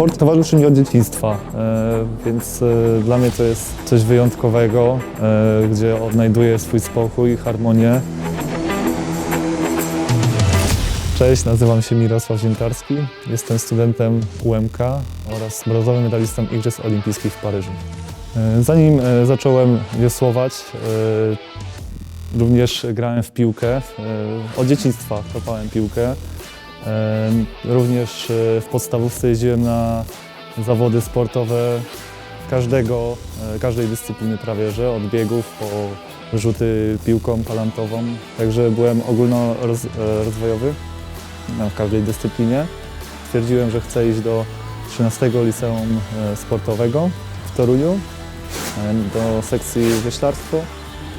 Sport towarzyszy mi od dzieciństwa, e, więc e, dla mnie to jest coś wyjątkowego, e, gdzie odnajduję swój spokój, harmonię. Cześć, nazywam się Mirosław Ziętarski, jestem studentem UMK oraz brązowym medalistą Igrzysk Olimpijskich w Paryżu. Zanim zacząłem wiosłować, również grałem w piłkę. Od dzieciństwa kopałem piłkę. E, Również e, w podstawówce jeździłem na zawody sportowe każdego, e, każdej dyscypliny prawie, że od biegów po rzuty piłką palantową. Także byłem ogólnorozwojowy w każdej dyscyplinie. Stwierdziłem, że chcę iść do 13 liceum e, sportowego w Toruniu, e, do sekcji wioślarstwo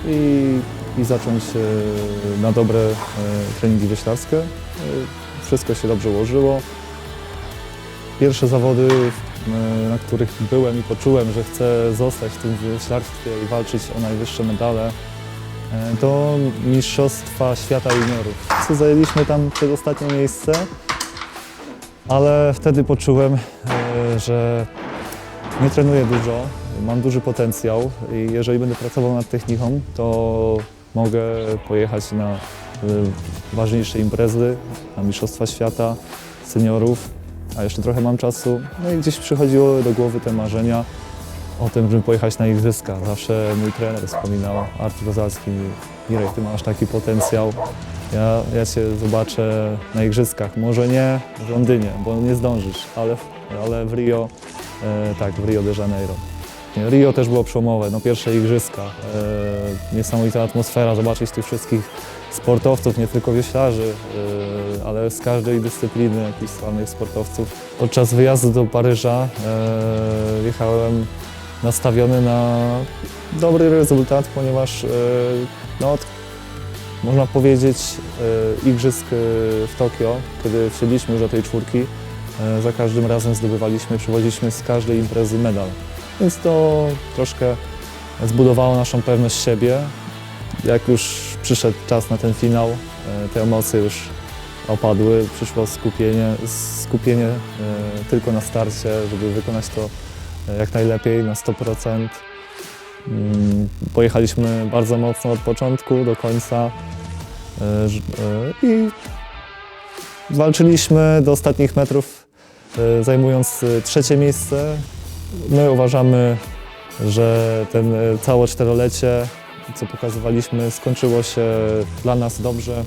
i, i zacząć e, na dobre e, treningi wioślarskie. Wszystko się dobrze ułożyło. Pierwsze zawody, e, na których byłem i poczułem, że chcę zostać w tym wioślarstwie i walczyć o najwyższe medale, e, to Mistrzostwa Świata Juniorów. Zajęliśmy tam przedostatnie miejsce, ale wtedy poczułem, e, że nie trenuję dużo, mam duży potencjał i jeżeli będę pracował nad techniką, to mogę pojechać na ważniejsze imprezy, na Mistrzostwa Świata, seniorów, a jeszcze trochę mam czasu. No i gdzieś przychodziło do głowy te marzenia o tym, żeby pojechać na igrzyska. Zawsze mój trener wspominał, Artur Rozalski, Mirek, ty masz taki potencjał. Ja, ja cię zobaczę na igrzyskach. Może nie w Londynie, bo nie zdążysz, ale, ale w Rio, e, tak, w Rio de Janeiro. Rio też było przełomowe, no pierwsze igrzyska. E, niesamowita atmosfera, zobaczyć tych wszystkich sportowców, nie tylko wioślarzy, e, ale z każdej dyscypliny jakichś sławnych sportowców. Podczas wyjazdu do Paryża e, jechałem nastawiony na dobry rezultat, ponieważ e, no, od, można powiedzieć e, igrzysk e, w Tokio, kiedy wsiedliśmy już do tej czwórki, e, za każdym razem zdobywaliśmy, przywoziliśmy z każdej imprezy medal. Więc to troszkę zbudowało naszą pewność siebie. Jak już przyszedł czas na ten finał, e, te emocje już opadły, przyszło skupienie, skupienie e, tylko na starcie, żeby wykonać to e, jak najlepiej, na 100%. Mm, Pojechaliśmy bardzo mocno od początku do końca i walczyliśmy do ostatnich metrów, zajmując trzecie miejsce. My uważamy, że ten e, całe czterolecie, co pokazywaliśmy, skończyło się dla nas dobrze.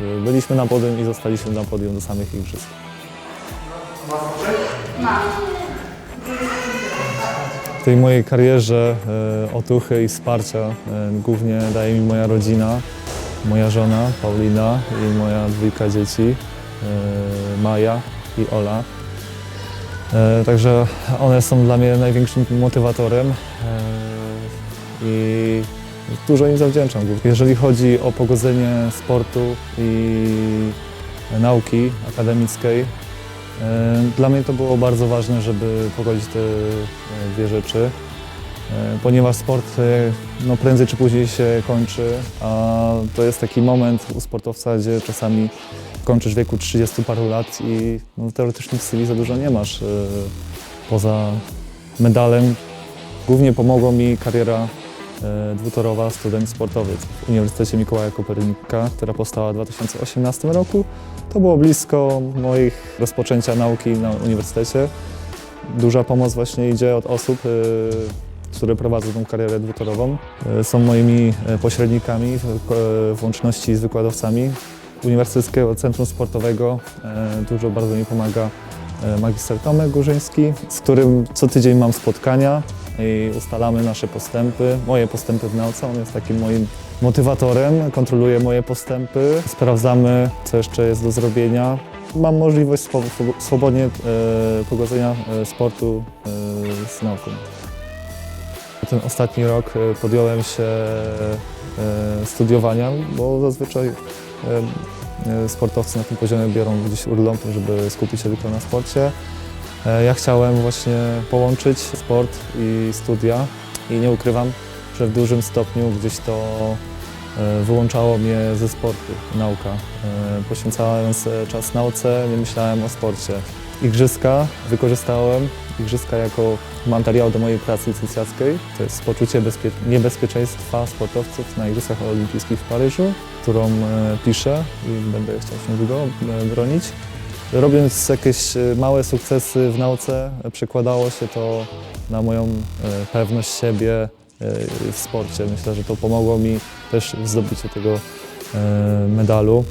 E, Byliśmy na podium i zostaliśmy na podium do samych igrzysk. W tej mojej karierze e, otuchy i wsparcia głównie daje mi moja rodzina, moja żona Paulina i moja dwójka dzieci, Maja i Ola. E, Także one są dla mnie największym motywatorem e, i dużo im zawdzięczam. Jeżeli chodzi o pogodzenie sportu i nauki akademickiej, e, dla mnie to było bardzo ważne, żeby pogodzić te dwie rzeczy, ponieważ sport no, prędzej czy później się kończy, a to jest taki moment u sportowca, gdzie czasami kończysz w wieku 30 paru lat i no, teoretycznie w CV za dużo nie masz e, poza medalem. Głównie pomogła mi kariera e, dwutorowa student sportowy w Uniwersytecie Mikołaja Kopernika, która powstała w 2018 roku. To było blisko moich rozpoczęcia nauki na uniwersytecie. Duża pomoc właśnie idzie od osób, e, które prowadzą tą karierę dwutorową. Są moimi pośrednikami w łączności z wykładowcami Uniwersyteckiego Centrum Sportowego. E, Dużo bardzo mi pomaga e, magister Tomek Górzyński, z którym co tydzień mam spotkania i ustalamy nasze postępy, moje postępy w nauce. On jest takim moim motywatorem, kontroluje moje postępy, sprawdzamy, co jeszcze jest do zrobienia. Mam możliwość swo- swobodnie e, pogodzenia sportu z nauką. Ten ostatni rok podjąłem się studiowania, bo zazwyczaj sportowcy na tym poziomie biorą gdzieś urlop, żeby skupić się tylko na sporcie. E, Ja chciałem właśnie połączyć sport i studia i nie ukrywam, że w dużym stopniu gdzieś to e, wyłączało mnie ze sportu, nauka. E, Poświęcając e, czas nauce, nie myślałem o sporcie. Igrzyska wykorzystałem igrzyska jako materiał do mojej pracy licencjackiej. To jest poczucie bezpie- niebezpieczeństwa sportowców na Igrzyskach Olimpijskich w Paryżu, którą e, piszę i będę chciał się długo e, bronić. Robiąc jakieś e, małe sukcesy w nauce, przekładało się to na moją e, pewność siebie e, w sporcie. Myślę, że to pomogło mi też w zdobyciu tego medalu.